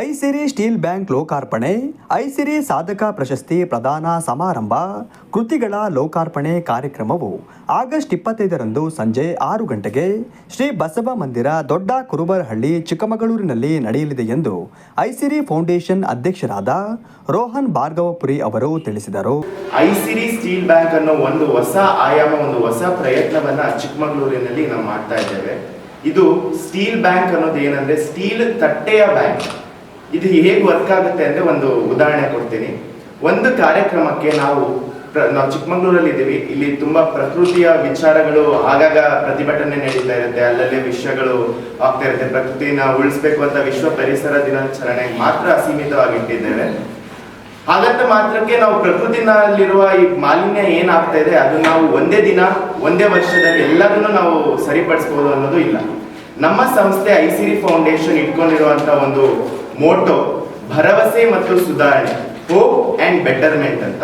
ಐಸಿರಿ steel bank ಲೋಕಾರ್ಪಣೆ, ಐಸಿರಿ ಸಾಧಕ ಪ್ರಶಸ್ತಿ ಪ್ರದಾನ ಸಮಾರಂಭ, ಕೃತಿಗಳ ಲೋಕಾರ್ಪಣೆ ಕಾರ್ಯಕ್ರಮವು ಆಗಸ್ಟ್ ಇಪ್ಪತ್ತೈದರಂದು ಸಂಜೆ ಆರು ಗಂಟೆಗೆ ಶ್ರೀ ಬಸವ ಮಂದಿರ ದೊಡ್ಡ ಕುರುಬರಹಳ್ಳಿ, ಚಿಕ್ಕಮಗಳೂರಿನಲ್ಲಿ ನಡೆಯಲಿದೆ ಎಂದು ಐಸಿರಿ ಫೌಂಡೇಶನ್ ಅಧ್ಯಕ್ಷರಾದ ರೋಹನ್ ಭಾರ್ಗವಪುರಿ ಅವರು ತಿಳಿಸಿದರು. ಐಸಿರಿ ಸ್ಟೀಲ್ ಬ್ಯಾಂಕ್ ಅನ್ನೋ ಒಂದು ಹೊಸ ಆಯಾಮ, ಒಂದು ಹೊಸ ಪ್ರಯತ್ನವನ್ನ ಚಿಕ್ಕಮಗಳೂರಿನಲ್ಲಿ ನಾವು ಮಾಡ್ತಾ ಇದ್ದೇವೆ. ಇದು ಸ್ಟೀಲ್ ಬ್ಯಾಂಕ್ ಅನ್ನೋದು ಏನಂದ್ರೆ, ಸ್ಟೀಲ್ ತಟ್ಟೆಯ ಬ್ಯಾಂಕ್. ಇದು ಹೇಗೆ ವರ್ಕ್ ಆಗುತ್ತೆ ಅಂದ್ರೆ ಒಂದು ಉದಾಹರಣೆ ಕೊಡ್ತೀನಿ. ಒಂದು ಕಾರ್ಯಕ್ರಮಕ್ಕೆ ನಾವು ನಾವು ಚಿಕ್ಕಮಗಳೂರಲ್ಲಿ ಇದ್ದೀವಿ. ಇಲ್ಲಿ ತುಂಬಾ ಪ್ರಕೃತಿಯ ವಿಚಾರಗಳು ಆಗಾಗ ಪ್ರತಿಭಟನೆ ನಡೀತಾ ಇರುತ್ತೆ. ಅಲ್ಲಲ್ಲೇ ವಿಷಯಗಳು ಆಗ್ತಾ ಇರುತ್ತೆ. ಪ್ರಕೃತಿನ ಉಳಿಸ್ಬೇಕು ಅಂತ ವಿಶ್ವ ಪರಿಸರ ದಿನಾಚರಣೆ ಮಾತ್ರ ಸೀಮಿತವಾಗಿಟ್ಟಿದ್ದೇವೆ. ಹಾಗಂತ ಮಾತ್ರಕ್ಕೆ ನಾವು ಪ್ರಕೃತಿನಲ್ಲಿರುವ ಈ ಮಾಲಿನ್ಯ ಏನಾಗ್ತಾ ಇದೆ, ಅದು ನಾವು ಒಂದೇ ದಿನ, ಒಂದೇ ವರ್ಷದಲ್ಲಿ ಎಲ್ಲದನ್ನು ನಾವು ಸರಿಪಡಿಸಬಹುದು ಅನ್ನೋದು ಇಲ್ಲ. ನಮ್ಮ ಸಂಸ್ಥೆ ಐಸಿರಿ ಫೌಂಡೇಶನ್ ಇಟ್ಕೊಂಡಿರುವಂತ ಒಂದು ಮೋಟೋ, ಭರವಸೆ ಮತ್ತು ಸುಧಾರಣೆ, ಹೋಪ್ ಅಂಡ್ ಬೆಟರ್ಮೆಂಟ್ ಅಂತ.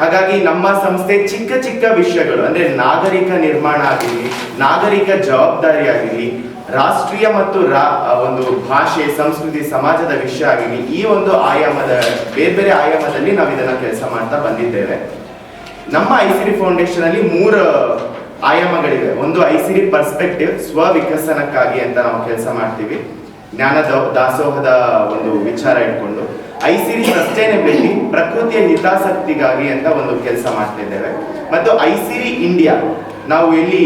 ಹಾಗಾಗಿ ನಮ್ಮ ಸಂಸ್ಥೆ ಚಿಕ್ಕ ಚಿಕ್ಕ ವಿಷಯಗಳು, ಅಂದ್ರೆ ನಾಗರಿಕ ನಿರ್ಮಾಣ ಆಗಿರಲಿ, ನಾಗರಿಕ ಜವಾಬ್ದಾರಿ ಆಗಿರಲಿ, ರಾಷ್ಟ್ರೀಯ ಮತ್ತು ರಾ ಒಂದು ಭಾಷೆ, ಸಂಸ್ಕೃತಿ, ಸಮಾಜದ ವಿಷಯ ಆಗಿರಲಿ, ಈ ಒಂದು ಆಯಾಮದ, ಬೇರೆ ಬೇರೆ ಆಯಾಮದಲ್ಲಿ ನಾವು ಇದನ್ನ ಕೆಲಸ ಮಾಡ್ತಾ ಬಂದಿದ್ದೇವೆ. ನಮ್ಮ ಐಸಿರಿ ಫೌಂಡೇಶನ್ ಅಲ್ಲಿ ಮೂರು ಆಯಾಮಗಳಿವೆ. ಒಂದು ಐಸಿರಿ ಪರ್ಸ್ಪೆಕ್ಟಿವ್ ಸ್ವ ವಿಕಸನಕ್ಕಾಗಿ ಅಂತ ನಾವು ಕೆಲಸ ಮಾಡ್ತೀವಿ. ಜ್ಞಾನ ದಾಸೋಹದ ಒಂದು ವಿಚಾರ ಇಟ್ಕೊಂಡು ಐಸಿರಿ ಸಸ್ಟೈನಬಿಲಿಟಿ ಪ್ರಕೃತಿಯ ಹಿತಾಸಕ್ತಿಗಾಗಿ ಅಂತ ಒಂದು ಕೆಲಸ ಮಾಡ್ತಿದ್ದೇವೆ ಮತ್ತು ಐಸಿರಿ ಇಂಡಿಯಾ ನಾವು ಇಲ್ಲಿ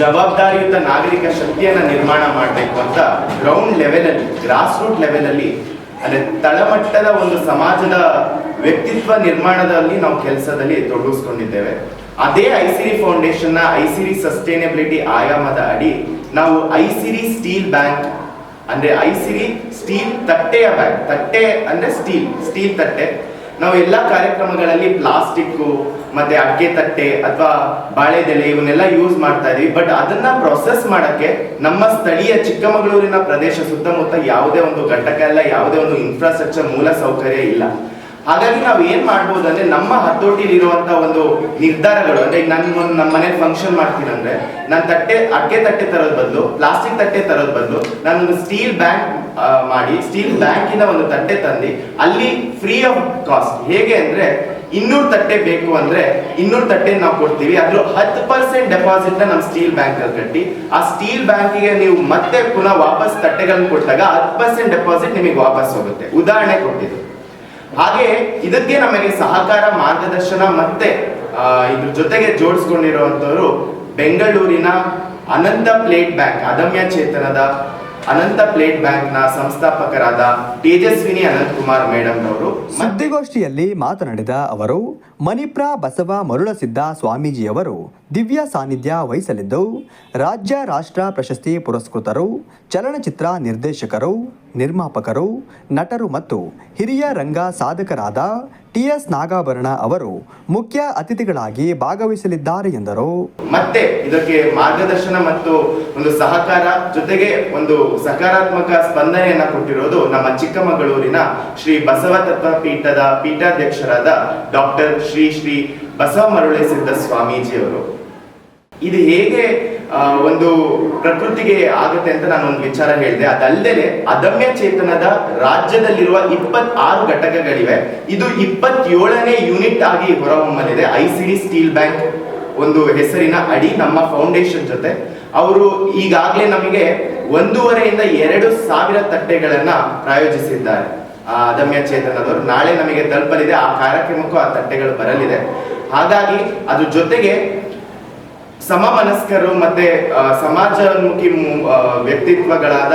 ಜವಾಬ್ದಾರಿಯುತ ನಾಗರಿಕ ಶಕ್ತಿಯನ್ನು ನಿರ್ಮಾಣ ಮಾಡಬೇಕು ಅಂತ ಗ್ರೌಂಡ್ ಲೆವೆಲಲ್ಲಿ ಗ್ರಾಸ್ ರೂಟ್ ಲೆವೆಲಲ್ಲಿ ಅಂದರೆ ತಳಮಟ್ಟದ ಒಂದು ಸಮಾಜದ ವ್ಯಕ್ತಿತ್ವ ನಿರ್ಮಾಣದಲ್ಲಿ ನಾವು ಕೆಲಸದಲ್ಲಿ ತೊಡಗಿಸ್ಕೊಂಡಿದ್ದೇವೆ. ಅದೇ ಐಸಿರಿ ಫೌಂಡೇಶನ್ನ ಐಸಿರಿ ಸಸ್ಟೈನಬಿಲಿಟಿ ಆಯಾಮದ ಅಡಿ, ನಾವು ಐಸಿರಿ ಸ್ಟೀಲ್ ಬ್ಯಾಂಕ್ ಅಂದ್ರೆ ಐಸಿರಿ ಸ್ಟೀಲ್ ತಟ್ಟೆಯ ಬ್ಯಾಗ್. ತಟ್ಟೆ ಅಂದ್ರೆ ಸ್ಟೀಲ್ ಸ್ಟೀಲ್ ತಟ್ಟೆ. ನಾವು ಎಲ್ಲ ಕಾರ್ಯಕ್ರಮಗಳಲ್ಲಿ ಪ್ಲಾಸ್ಟಿಕ್, ಮತ್ತೆ ಅಡಿಕೆ ತಟ್ಟೆ ಅಥವಾ ಬಾಳೆದೆಲೆ ಇವನ್ನೆಲ್ಲ ಯೂಸ್ ಮಾಡ್ತಾ ಇದೀವಿ. ಬಟ್ ಅದನ್ನ ಪ್ರೊಸೆಸ್ ಮಾಡಕ್ಕೆ ನಮ್ಮ ಸ್ಥಳೀಯ ಚಿಕ್ಕಮಗಳೂರಿನ ಪ್ರದೇಶ ಸುತ್ತಮುತ್ತ ಯಾವುದೇ ಒಂದು ಘಟಕ ಇಲ್ಲ ಯಾವುದೇ ಒಂದು ಇನ್ಫ್ರಾಸ್ಟ್ರಕ್ಚರ್ ಮೂಲ ಸೌಕರ್ಯ ಇಲ್ಲ. ಹಾಗಾಗಿ ನಾವು ಏನ್ ಮಾಡ್ಬೋದು ಅಂದ್ರೆ ನಮ್ಮ ಹತೋಟಿಲಿ ಇರುವಂತ ಒಂದು ನಿರ್ಧಾರಗಳು, ಅಂದ್ರೆ ಈಗ ನಾನು ನಮ್ಮ ಮನೇಲಿ ಫಂಕ್ಷನ್ ಮಾಡ್ತೀನಿ ಅಂದ್ರೆ ನಾನು ತಟ್ಟೆ, ಅಡಿಕೆ ತಟ್ಟೆ ತರೋದ್ ಬದಲು ಪ್ಲಾಸ್ಟಿಕ್ ತಟ್ಟೆ ತರೋದ್ ಬದಲು ನಾನೊಂದು ಸ್ಟೀಲ್ ಬ್ಯಾಂಕ್ ಮಾಡಿ ಸ್ಟೀಲ್ ಬ್ಯಾಂಕಿನ ಒಂದು ತಟ್ಟೆ ತಂದು, ಅಲ್ಲಿ ಫ್ರೀ ಆಫ್ ಕಾಸ್ಟ್ ಹೇಗೆ ಅಂದ್ರೆ, ಇನ್ನೂರು ತಟ್ಟೆ ಬೇಕು ಅಂದ್ರೆ ಇನ್ನೂರು ತಟ್ಟೆ ನಾವು ಕೊಡ್ತೀವಿ. ಅದ್ರ ಹತ್ತು ಪರ್ಸೆಂಟ್ ಡೆಪಾಸಿಟ್ನ ನಮ್ಮ ಸ್ಟೀಲ್ ಬ್ಯಾಂಕ್ ಅಲ್ಲಿ ಕಟ್ಟಿ, ಆ ಸ್ಟೀಲ್ ಬ್ಯಾಂಕಿಗೆ ನೀವು ಮತ್ತೆ ಪುನಃ ವಾಪಸ್ ತಟ್ಟೆಗಳನ್ನ ಕೊಟ್ಟಾಗ ಹತ್ತು ಪರ್ಸೆಂಟ್ ಡೆಪಾಸಿಟ್ ನಿಮಗೆ ವಾಪಸ್ ಹೋಗುತ್ತೆ. ಉದಾಹರಣೆ ಕೊಟ್ಟಿದ್ದು. ಹಾಗೆ ಇದಕ್ಕೆ ನಮಗೆ ಸಹಕಾರ ಮಾರ್ಗದರ್ಶನ ಮತ್ತೆ ಇದ್ರ ಜೊತೆಗೆ ಜೋಡಿಸ್ಕೊಂಡಿರುವಂತವರು ಬೆಂಗಳೂರಿನ ಅನಂತ ಪ್ಲೇಟ್ ಬ್ಯಾಂಕ್, ಅದಮ್ಯ ಚೇತನದ ಅನಂತ ಪ್ಲೇಟ್ ಬ್ಯಾಂಕ್ನ ಸಂಸ್ಥಾಪಕರಾದ ತೇಜಸ್ವಿನಿ ಅನಂತ್ ಕುಮಾರ್ ಮೇಡಮ್ ಅವರು ಸುದ್ದಿಗೋಷ್ಠಿಯಲ್ಲಿ ಮಾತನಾಡಿದ ಅವರು, ಮಣಿಪ್ರ ಬಸವ ಮರುಳಸಿದ್ದ ಸ್ವಾಮೀಜಿಯವರು ದಿವ್ಯ ಸಾನ್ನಿಧ್ಯ ವಹಿಸಲಿದ್ದು, ರಾಜ್ಯ ರಾಷ್ಟ್ರ ಪ್ರಶಸ್ತಿ ಪುರಸ್ಕೃತರು, ಚಲನಚಿತ್ರ ನಿರ್ದೇಶಕರು, ನಿರ್ಮಾಪಕರು, ನಟರು ಮತ್ತು ಹಿರಿಯ ರಂಗ ಸಾಧಕರಾದ ಟಿ ಎಸ್ ನಾಗಾಭರಣ ಅವರು ಮುಖ್ಯ ಅತಿಥಿಗಳಾಗಿ ಭಾಗವಹಿಸಲಿದ್ದಾರೆ ಎಂದರು. ಮತ್ತೆ ಇದಕ್ಕೆ ಮಾರ್ಗದರ್ಶನ ಮತ್ತು ಒಂದು ಸಹಕಾರ ಜೊತೆಗೆ ಒಂದು ಸಕಾರಾತ್ಮಕ ಸ್ಪಂದನೆಯನ್ನ ಕೊಟ್ಟಿರೋದು ನಮ್ಮ ಚಿಕ್ಕಮಗಳೂರಿನ ಶ್ರೀ ಬಸವ ತತ್ವ ಪೀಠದ ಪೀಠಾಧ್ಯಕ್ಷರಾದ ಡಾಕ್ಟರ್ ಶ್ರೀ ಶ್ರೀ ಬಸವ ಮರುಳೇಸಿದ್ದ ಸ್ವಾಮೀಜಿಯವರು. ಇದು ಹೇಗೆ ಒಂದು ಪ್ರಕೃತಿಗೆ ಆಗುತ್ತೆ ಅಂತ ನಾನು ಒಂದು ವಿಚಾರ ಹೇಳಿದೆ. ಅದಲ್ಲದೆ ಅದಮ್ಯ ಚೇತನದ ರಾಜ್ಯದಲ್ಲಿರುವ ಇಪ್ಪತ್ತಾರು ಘಟಕಗಳಿವೆ. ಇದು ಇಪ್ಪತ್ತೇಳನೇ ಯೂನಿಟ್ ಆಗಿ ಹೊರಹೊಮ್ಮಲಿದೆ. ಡಿ ಸ್ಟೀಲ್ ಬ್ಯಾಂಕ್ ಒಂದು ಹೆಸರಿನ ಅಡಿ ನಮ್ಮ ಫೌಂಡೇಶನ್ ಜೊತೆ. ಅವರು ಈಗಾಗಲೇ ನಮಗೆ ಒಂದೂವರೆಯಿಂದ ಎರಡು ಸಾವಿರ ತಟ್ಟೆಗಳನ್ನ ಪ್ರಾಯೋಜಿಸಿದ್ದಾರೆ. ಆ ಅದಮ್ಯ ಚೇತನದವರು. ನಾಳೆ ನಮಗೆ ತಲುಪಲಿದೆ. ಆ ಕಾರ್ಯಕ್ರಮಕ್ಕೂ ಆ ತಟ್ಟೆಗಳು ಬರಲಿದೆ. ಹಾಗಾಗಿ ಅದ್ರ ಜೊತೆಗೆ ಸಮಮನಸ್ಕರು ಮತ್ತೆ ಸಮಾಜಮುಖಿ ವ್ಯಕ್ತಿತ್ವಗಳಾದ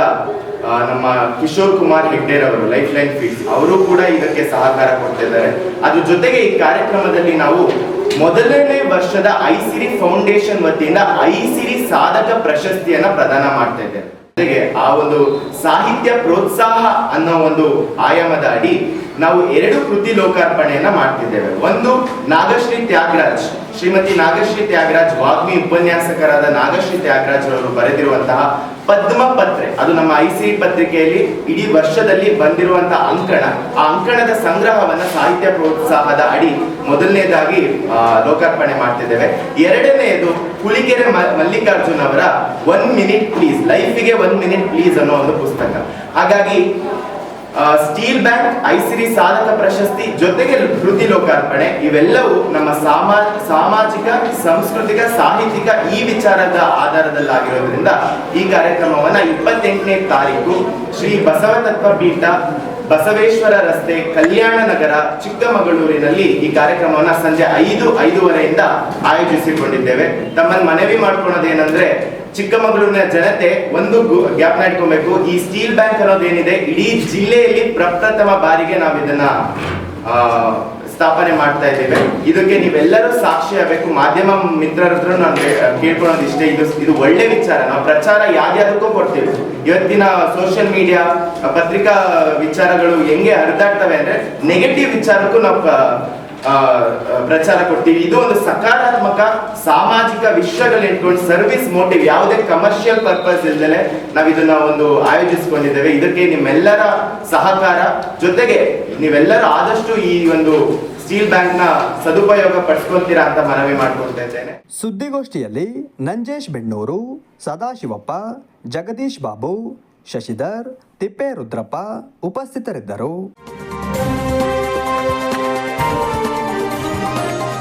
ನಮ್ಮ ಕಿಶೋರ್ ಕುಮಾರ್ ಹೆಗ್ಡೇರ್ ಅವರು ಲೈಫ್ ಲೈನ್ ಫೀಸ್ ಅವರು ಕೂಡ ಇದಕ್ಕೆ ಸಹಕಾರ ಕೊಡ್ತಿದ್ದಾರೆ. ಅದ್ರ ಜೊತೆಗೆ ಈ ಕಾರ್ಯಕ್ರಮದಲ್ಲಿ ನಾವು ಮೊದಲನೇ ವರ್ಷದ ಐಸಿರಿ ಫೌಂಡೇಶನ್ ವತಿಯಿಂದ ಐಸಿರಿ ಸಾಧಕ ಪ್ರಶಸ್ತಿಯನ್ನ ಪ್ರದಾನ ಮಾಡ್ತಾ ಇದ್ದೇವೆ. ಆ ಒಂದು ಸಾಹಿತ್ಯ ಪ್ರೋತ್ಸಾಹ ಅನ್ನೋ ಒಂದು ಆಯಾಮದ ಅಡಿ ನಾವು ಎರಡು ಕೃತಿ ಲೋಕಾರ್ಪಣೆಯನ್ನ ಮಾಡ್ತಿದ್ದೇವೆ. ಒಂದು, ನಾಗಶ್ರೀ ತ್ಯಾಗರಾಜ್. ಶ್ರೀಮತಿ ನಾಗಶ್ರೀ ತ್ಯಾಗರಾಜ್ ವಾಗ್ಮಿ ಉಪನ್ಯಾಸಕರಾದ ನಾಗಶ್ರೀ ತ್ಯಾಗರಾಜ್ ಅವರು ಬರೆದಿರುವಂತಹ ಪದ್ಮ ಪತ್ರೆ. ಅದು ನಮ್ಮ ಐ ಸಿ ಪತ್ರಿಕೆಯಲ್ಲಿ ಇಡೀ ವರ್ಷದಲ್ಲಿ ಬಂದಿರುವಂತಹ ಅಂಕಣ. ಆ ಅಂಕಣದ ಸಂಗ್ರಹವನ್ನ ಸಾಹಿತ್ಯ ಪ್ರೋತ್ಸಾಹದ ಅಡಿ ಮೊದಲನೇದಾಗಿ ಲೋಕಾರ್ಪಣೆ ಮಾಡ್ತಿದ್ದೇವೆ. ಎರಡನೆಯದು ಮ- ಮಲ್ಲಿಕಾರ್ಜುನ್ ಅವರ ಒನ್ ಮಿನಿಟ್ ಪ್ಲೀಸ್, ಲೈಫಿಗೆ ಒನ್ ಮಿನಿಟ್ ಪ್ಲೀಸ್ ಅನ್ನೋ ಒಂದು ಪುಸ್ತಕ. ಹಾಗಾಗಿ ಸ್ಟೀಲ್ ಬ್ಯಾಂಕ್ ಐಸಿರಿ ಸಾಧಕ ಪ್ರಶಸ್ತಿ ಜೊತೆಗೆ ಕೃತಿ ಲೋಕಾರ್ಪಣೆ. ಇವೆಲ್ಲವೂ ನಮ್ಮ ಸಾಮಾ, ಸಾಮಾಜಿಕ, ಸಾಂಸ್ಕೃತಿಕ, ಸಾಹಿತ್ಯಿಕ ಈ ವಿಚಾರದ ಆಧಾರದಲ್ಲಾಗಿರೋದ್ರಿಂದ ಈ ಕಾರ್ಯಕ್ರಮವನ್ನ ಇಪ್ಪತ್ತೆಂಟನೇ ತಾರೀಕು ಶ್ರೀ ಬಸವತತ್ವ ಪೀಠ, ಬಸವೇಶ್ವರ ರಸ್ತೆ, ಕಲ್ಯಾಣ ನಗರ, ಚಿಕ್ಕಮಗಳೂರಿನಲ್ಲಿ ಈ ಕಾರ್ಯಕ್ರಮವನ್ನ ಸಂಜೆ ಐದು, ಐದೂವರೆಯಿಂದ ಆಯೋಜಿಸಿಕೊಂಡಿದ್ದೇವೆ. ತಮ್ಮನ್ನು ಮನವಿ ಮಾಡ್ಕೊಳ್ಳೋದೇನೆಂದ್ರೆ ಚಿಕ್ಕಮಗಳೂರಿನ ಜನತೆ ಒಂದು ಗ್ಯಾಪ್ ಇಟ್ಕೊಬೇಕು. ಈ ಸ್ಟೀಲ್ ಬ್ಯಾಂಕ್ ಅನ್ನೋದೇನಿದೆ? ಇಡೀ ಜಿಲ್ಲೆಯಲ್ಲಿ ಪ್ರಪ್ರಥಮ ಬಾರಿಗೆ ನಾವು ಇದನ್ನ ಸ್ಥಾಪನೆ ಮಾಡ್ತಾ ಇದ್ದೇವೆ. ಇದಕ್ಕೆ ನೀವೆಲ್ಲರೂ ಸಾಕ್ಷಿ ಆಗಬೇಕು. ಮಾಧ್ಯಮ ಮಿತ್ರರ ಹತ್ರ ನಾನು ಕೇಳ್ಕೊಳ್ಳೋದು ಇಷ್ಟೇ ಇದು ಇದು ಒಳ್ಳೆ ವಿಚಾರ. ನಾವು ಪ್ರಚಾರ ಯಾವ್ದಾದಕ್ಕೂ ಕೊಡ್ತೀವಿ. ಇವತ್ತಿನ ಸೋಷಿಯಲ್ ಮೀಡಿಯಾ ಪತ್ರಿಕಾ ವಿಚಾರಗಳು ಹೆಂಗೆ ಹರಿದಾಡ್ತವೆ ಅಂದ್ರೆ, ನೆಗೆಟಿವ್ ವಿಚಾರಕ್ಕೂ ನಾವು ಪ್ರಚಾರ ಕೊಡ್ತೀವಿ. ಇದು ಒಂದು ಸಕಾರಾತ್ಮಕ ಸಾಮಾಜಿಕ ವಿಷಯಗಳು ಇಟ್ಕೊಂಡು ಸರ್ವಿಸ್ ಮೋಟಿವ್ ಯಾವುದೇ ಕಮರ್ಷಿಯಲ್ ಪರ್ಪಸ್ ಇಲ್ದಲೆ ನಾವು ಇದನ್ನ ಒಂದು ಆಯೋಜಿಸಿಕೊಂಡಿದ್ದೇವೆ. ಇದಕ್ಕೆ ನಿಮ್ಮೆಲ್ಲರ ಸಹಕಾರ. ಜೊತೆಗೆ ನೀವೆಲ್ಲರೂ ಆದಷ್ಟು ಈ ಒಂದು ಸ್ಟೀಲ್ ಬ್ಯಾಂಕ್ನ ಸದುಪಯೋಗ ಪಡಿಸ್ಕೊಳ್ತೀರಾ ಅಂತ ಮನವಿ ಮಾಡ್ಕೊಳ್ತಾ ಇದ್ದೇನೆ. ಸುದ್ದಿಗೋಷ್ಠಿಯಲ್ಲಿ ನಂಜೇಶ್ ಬೆಣ್ಣೂರು, ಸದಾಶಿವಪ್ಪ, ಜಗದೀಶ್ ಬಾಬು, ಶಶಿಧರ್, ತಿಪ್ಪೇರುದ್ರಪ್ಪ ಉಪಸ್ಥಿತರಿದ್ದರು.